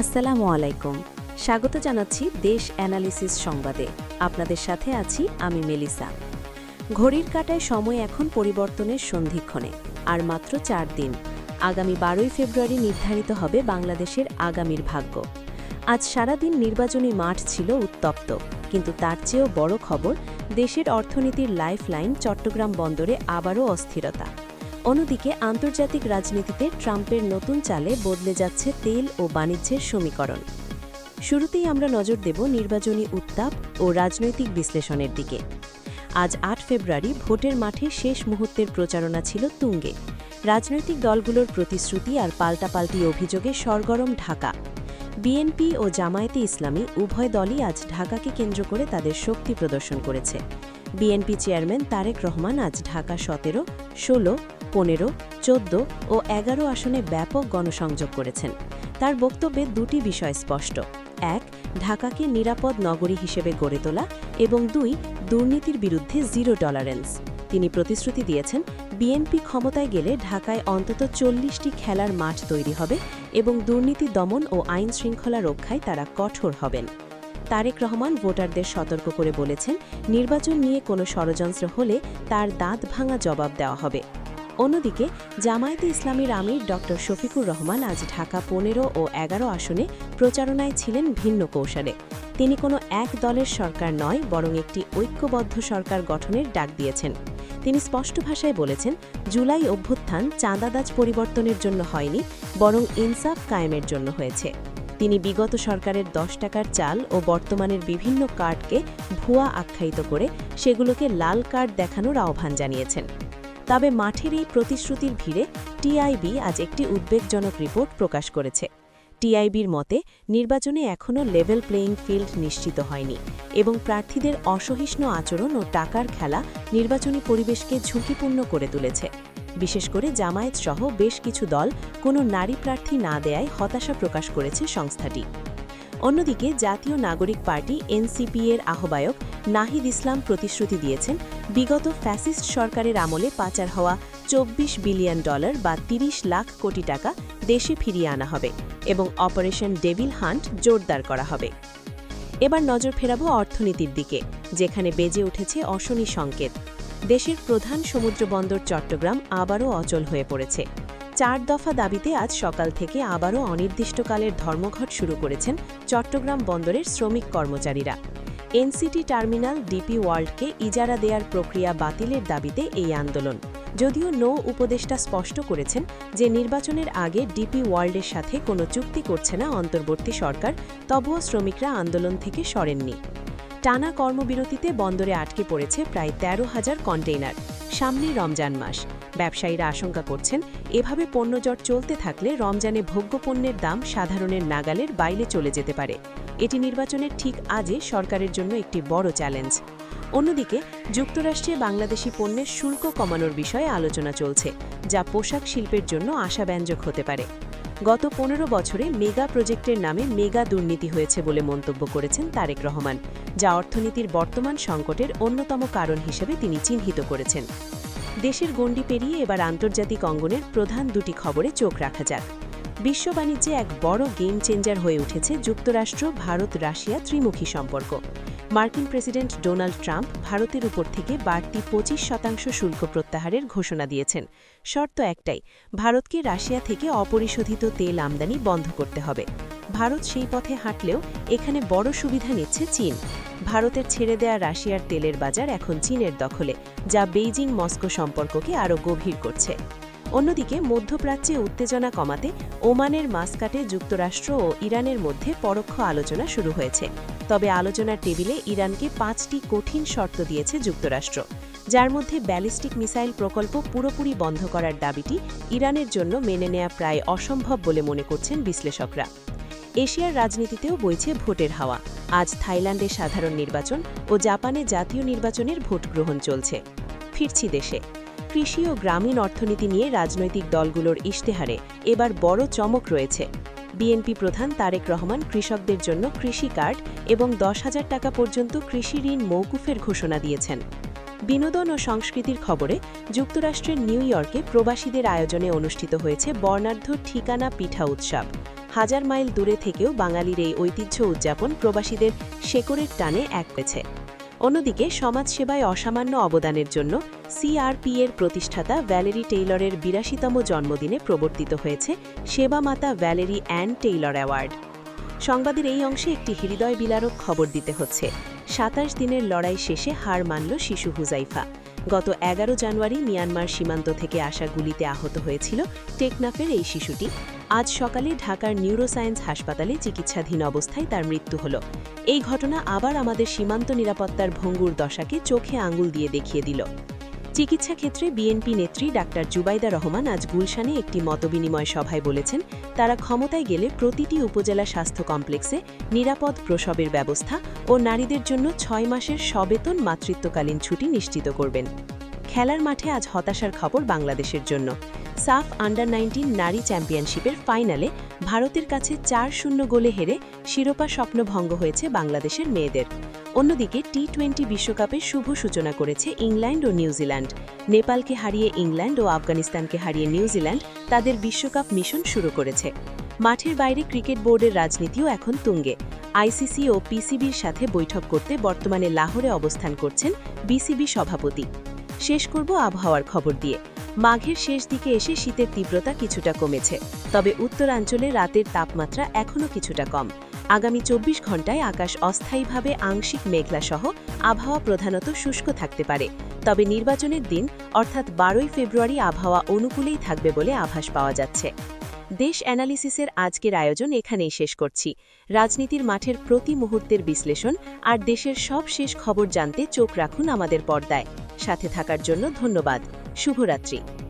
আসসালামু আলাইকুম। স্বাগত জানাচ্ছি দেশ অ্যানালিসিস সংবাদে। আপনাদের সাথে আছি আমি মেলিসা। ঘড়ির কাটায় সময় এখন পরিবর্তনের সন্ধিক্ষণে, আর মাত্র চার দিন। আগামী বারোই ফেব্রুয়ারি নির্ধারিত হবে বাংলাদেশের আগামীর ভাগ্য। আজ সারাদিন নির্বাচনী মাঠ ছিল উত্তপ্ত, কিন্তু তার চেয়েও বড় খবর দেশের অর্থনীতির লাইফলাইন চট্টগ্রাম বন্দরে আবারও অস্থিরতা। অন্যদিকে আন্তর্জাতিক রাজনীতিতে ট্রাম্পের নতুন চালে বদলে যাচ্ছে তেল ও বাণিজ্যের সমীকরণ। শুরুতেই আমরা নজর দেব নির্বাচনী উত্তাপ ও রাজনৈতিক বিশ্লেষণের দিকে। আজ আট ফেব্রুয়ারি, ভোটের মাঠে শেষ মুহূর্তের প্রচারণা ছিল তুঙ্গে। রাজনৈতিক দলগুলোর প্রতিশ্রুতি আর পাল্টাপাল্টি অভিযোগে সরগরম ঢাকা। বিএনপি ও জামায়াতে ইসলামী উভয় দলই আজ ঢাকাকে কেন্দ্র করে তাদের শক্তি প্রদর্শন করেছে। বিএনপি চেয়ারম্যান তারেক রহমান আজ ঢাকা সতেরো, ষোলো পনেরো, চোদ্দ ও এগারো আসনে ব্যাপক গণসংযোগ করেছেন। তার বক্তব্যে দুটি বিষয় স্পষ্ট। এক, ঢাকাকে নিরাপদ নগরী হিসেবে গড়ে তোলা এবং দুই, দুর্নীতির বিরুদ্ধে জিরো টলারেন্স। তিনি প্রতিশ্রুতি দিয়েছেন, বিএনপি ক্ষমতায় গেলে ঢাকায় অন্তত চল্লিশটি খেলার মাঠ তৈরি হবে এবং দুর্নীতি দমন ও আইন শৃঙ্খলা রক্ষায় তারা কঠোর হবেন। তারেক রহমান ভোটারদের সতর্ক করে বলেছেন, নির্বাচন নিয়ে কোনো ষড়যন্ত্র হলে তার দাঁত ভাঙা জবাব দেওয়া হবে। অন্যদিকে, জামায়াতে ইসলামীর আমির ড শফিকুর রহমান আজ ঢাকা পনেরো ও এগারো আসনে প্রচারণায় ছিলেন ভিন্ন কৌশলে। তিনি কোনো এক দলের সরকার নয়, বরং একটি ঐক্যবদ্ধ সরকার গঠনের ডাক দিয়েছেন। তিনি স্পষ্ট ভাষায় বলেছেন, জুলাই অভ্যুত্থান চাঁদাদাজ পরিবর্তনের জন্য হয়নি, বরং ইনসাফ কায়েমের জন্য হয়েছে। তিনি বিগত সরকারের দশ টাকার চাল ও বর্তমানের বিভিন্ন কার্ডকে ভুয়া আখ্যায়িত করে সেগুলোকে লাল কার্ড দেখানোর আহ্বান জানিয়েছেন। তবে মাঠের এই প্রতিশ্রুতির ভিড়ে টিআইবি আজ একটি উদ্বেগজনক রিপোর্ট প্রকাশ করেছে। টিআইবির মতে, নির্বাচনে এখনও লেভেল প্লেয়িং ফিল্ড নিশ্চিত হয়নি এবং প্রার্থীদের অসহিষ্ণু আচরণ ও টাকার খেলা নির্বাচনী পরিবেশকে ঝুঁকিপূর্ণ করে তুলেছে। বিশেষ করে জামায়াত সহ বেশ কিছু দল কোনো নারী প্রার্থী না দেয়ায় হতাশা প্রকাশ করেছে সংস্থাটি। অন্যদিকে, জাতীয় নাগরিক পার্টি এনসিপি এর আহ্বায়ক নাহিদ ইসলাম প্রতিশ্রুতি দিয়েছেন, বিগত ফ্যাসিস্ট সরকারের আমলে পাচার হওয়া চব্বিশ বিলিয়ন ডলার বা ৩০ লাখ কোটি টাকা দেশে ফিরিয়ে আনা হবে এবং অপারেশন ডেভিল হান্ট জোরদার করা হবে। এবার নজর ফেরাব অর্থনীতির দিকে, যেখানে বেজে উঠেছে অশনি সংকেত। দেশের প্রধান সমুদ্র বন্দর চট্টগ্রাম আবারও অচল হয়ে পড়েছে। চার দফা দাবিতে আজ সকাল থেকে আবারও অনির্দিষ্টকালের ধর্মঘট শুরু করেছেন চট্টগ্রাম বন্দরের শ্রমিক কর্মচারীরা। এনসিটি টার্মিনাল ডিপি ওয়ার্ল্ডকে ইজারা দেয়ার প্রক্রিয়া বাতিলের দাবিতে এই আন্দোলন। যদিও নৌ উপদেষ্টা স্পষ্ট করেছেন যে নির্বাচনের আগে ডিপি ওয়ার্ল্ডের সাথে কোনো চুক্তি করছে না অন্তর্বর্তী সরকার, তবুও শ্রমিকরা আন্দোলন থেকে সরেননি। টানা কর্মবিরতিতে বন্দরে আটকে পড়েছে প্রায় তেরো হাজার কন্টেইনার। সামনে রমজান মাস। ব্যবসায়ীরা আশঙ্কা করছেন, এভাবে পণ্যজট চলতে থাকলে রমজানে ভোগ্যপণ্যের দাম সাধারণের নাগালের বাইরে চলে যেতে পারে। এটি নির্বাচনের ঠিক আজে সরকারের জন্য একটি বড় চ্যালেঞ্জ। অন্যদিকে, যুক্তরাষ্ট্রে বাংলাদেশি পণ্যের শুল্ক কমানোর বিষয়ে আলোচনা চলছে, যা পোশাক শিল্পের জন্য আশাব্যঞ্জক হতে পারে। গত পনেরো বছরে মেগা প্রজেক্টের নামে মেগা দুর্নীতি হয়েছে বলে মন্তব্য করেছেন তারেক রহমান, যা অর্থনীতির বর্তমান সংকটের অন্যতম কারণ হিসেবে তিনি চিহ্নিত করেছেন। দেশের গণ্ডি পেরিয়ে এবার আন্তর্জাতিক অঙ্গনের প্রধান দুটি খবরে চোখ রাখা যাক। বিশ্ব বাণিজ্যে এক বড় গেম চেঞ্জার হয়ে উঠেছে যুক্তরাষ্ট্র, ভারত, রাশিয়া ত্রিমুখী সম্পর্ক। মার্কিন প্রেসিডেন্ট ডোনাল্ড ট্রাম্প ভারতের উপর থেকে বাড়তি পঁচিশ শতাংশ শুল্ক প্রত্যাহারের ঘোষণা দিয়েছেন। শর্ত একটাই, ভারতকে রাশিয়া থেকে অপরিশোধিত তেল আমদানি বন্ধ করতে হবে। ভারত সেই পথে হাঁটলেও এখানে বড় সুবিধা নিচ্ছে চীন। ভারতের ছেড়ে দেয়া রাশিয়ার তেলের বাজার এখন চীনের দখলে, যা বেইজিং মস্কো সম্পর্ককে আরও গভীর করছে। অন্যদিকে মধ্যপ্রাচ্যে উত্তেজনা কমাতে ওমানের মাসকাটে যুক্তরাষ্ট্র ও ইরানের মধ্যে পরোক্ষ আলোচনা শুরু হয়েছে। তবে আলোচনার টেবিলে ইরানকে পাঁচটি কঠিন শর্ত দিয়েছে যুক্তরাষ্ট্র, যার মধ্যে ব্যালিস্টিক মিসাইল প্রকল্প পুরোপুরি বন্ধ করার দাবিটি ইরানের জন্য মেনে নেয়া প্রায় অসম্ভব বলে মনে করছেন বিশ্লেষকরা। এশিয়ার রাজনীতিতেও বইছে ভোটের হাওয়া। আজ থাইল্যান্ডে সাধারণ নির্বাচন ও জাপানে জাতীয় নির্বাচনের ভোট গ্রহণ চলছে। ফিরছি দেশে। কৃষি ও গ্রামীণ অর্থনীতি নিয়ে রাজনৈতিক দলগুলোর ইশতেহারে এবার বড় চমক রয়েছে। বিএনপি প্রধান তারেক রহমান কৃষকদের জন্য কৃষি কার্ড এবং দশ হাজার টাকা পর্যন্ত কৃষি ঋণ মৌকুফের ঘোষণা দিয়েছেন। বিনোদন ও সংস্কৃতির খবরে যুক্তরাষ্ট্রের নিউ ইয়র্কে প্রবাসীদের আয়োজনে অনুষ্ঠিত হয়েছে বর্ণাঢ্য ঠিকানা পিঠা উৎসব। হাজার মাইল দূরে থেকেও বাঙালির এই ঐতিহ্য উদযাপন প্রবাসীদের শেকড়ের টানে এক পেছে অন্যদিকে সমাজ সেবায় অসামান্য অবদানের জন্য সিআরপি এর প্রতিষ্ঠাতা ভ্যালেরি টেইলরের বিরাশিতম জন্মদিনে প্রবর্তিত হয়েছে সেবামাতা ভ্যালেরি অ্যান্ড টেইলর অ্যাওয়ার্ড। সংবাদের এই অংশে একটি হৃদয় বিলারক খবর দিতে হচ্ছে। সাতাশ দিনের লড়াই শেষে হার মানল শিশু হুজাইফা। গত এগারো জানুয়ারি মিয়ানমার সীমান্ত থেকে আসা গুলিতে আহত হয়েছিল টেকনাফের এই শিশুটি। আজ সকালে ঢাকার নিউরোসায়েন্স হাসপাতালে চিকিৎসাধীন অবস্থায় তার মৃত্যু হল। এই ঘটনা আবার আমাদের সীমান্ত নিরাপত্তার ভঙ্গুর দশাকে চোখে আঙুল দিয়ে দেখিয়ে দিল। চিকিৎসা ক্ষেত্রে বিএনপি নেত্রী ডাক্তার জুবাইদা রহমান আজ গুলশানে একটি মতবিনিময় সভায় বলেছেন, তারা ক্ষমতায় গেলে প্রতিটি উপজেলা স্বাস্থ্য কমপ্লেক্সে নিরাপদ প্রসবের ব্যবস্থা ও নারীদের জন্য ছয় মাসের সবেতন মাতৃত্বকালীন ছুটি নিশ্চিত করবেন। খেলার মাঠে আজ হতাশার খবর বাংলাদেশের জন্য। সাফ আন্ডার নাইনটিন নারী চ্যাম্পিয়নশিপের ফাইনালে ভারতের কাছে চার শূন্য গোলে হেরে শিরোপা স্বপ্ন ভঙ্গ হয়েছে বাংলাদেশের মেয়েদের। অন্যদিকে টি টোয়েন্টি বিশ্বকাপের শুভ সূচনা করেছে ইংল্যান্ড ও নিউজিল্যান্ড। নেপালকে হারিয়ে ইংল্যান্ড ও আফগানিস্তানকে হারিয়ে নিউজিল্যান্ড তাদের বিশ্বকাপ মিশন শুরু করেছে। মাঠের বাইরে ক্রিকেট বোর্ডের রাজনীতিও এখন তুঙ্গে। আইসিসি ও পিসিবির সাথে বৈঠক করতে বর্তমানে লাহোরে অবস্থান করছেন বিসিবি সভাপতি। শেষ করব আবহাওয়ার খবর দিয়ে। মাঘের শেষ দিকে এসে শীতের তীব্রতা কিছুটা কমেছে। তবে উত্তরাঞ্চলে রাতের তাপমাত্রা এখনও কিছুটা কম। আগামী চব্বিশ ঘন্টায় আকাশ অস্থায়ীভাবে আংশিক মেঘলা সহ আবহাওয়া প্রধানত শুষ্ক থাকতে পারে। তবে নির্বাচনের দিন, অর্থাৎ বারোই ফেব্রুয়ারি, আবহাওয়া অনুকূলেই থাকবে বলে আভাস পাওয়া যাচ্ছে। দেশ অ্যানালিসিসের আজকের আয়োজন এখানেই শেষ করছি। রাজনীতির মাঠের প্রতি মুহূর্তের বিশ্লেষণ আর দেশের সব শেষ খবর জানতে চোখ রাখুন আমাদের পর্দায়। সাথে থাকার জন্য ধন্যবাদ। শুভরাত্রি।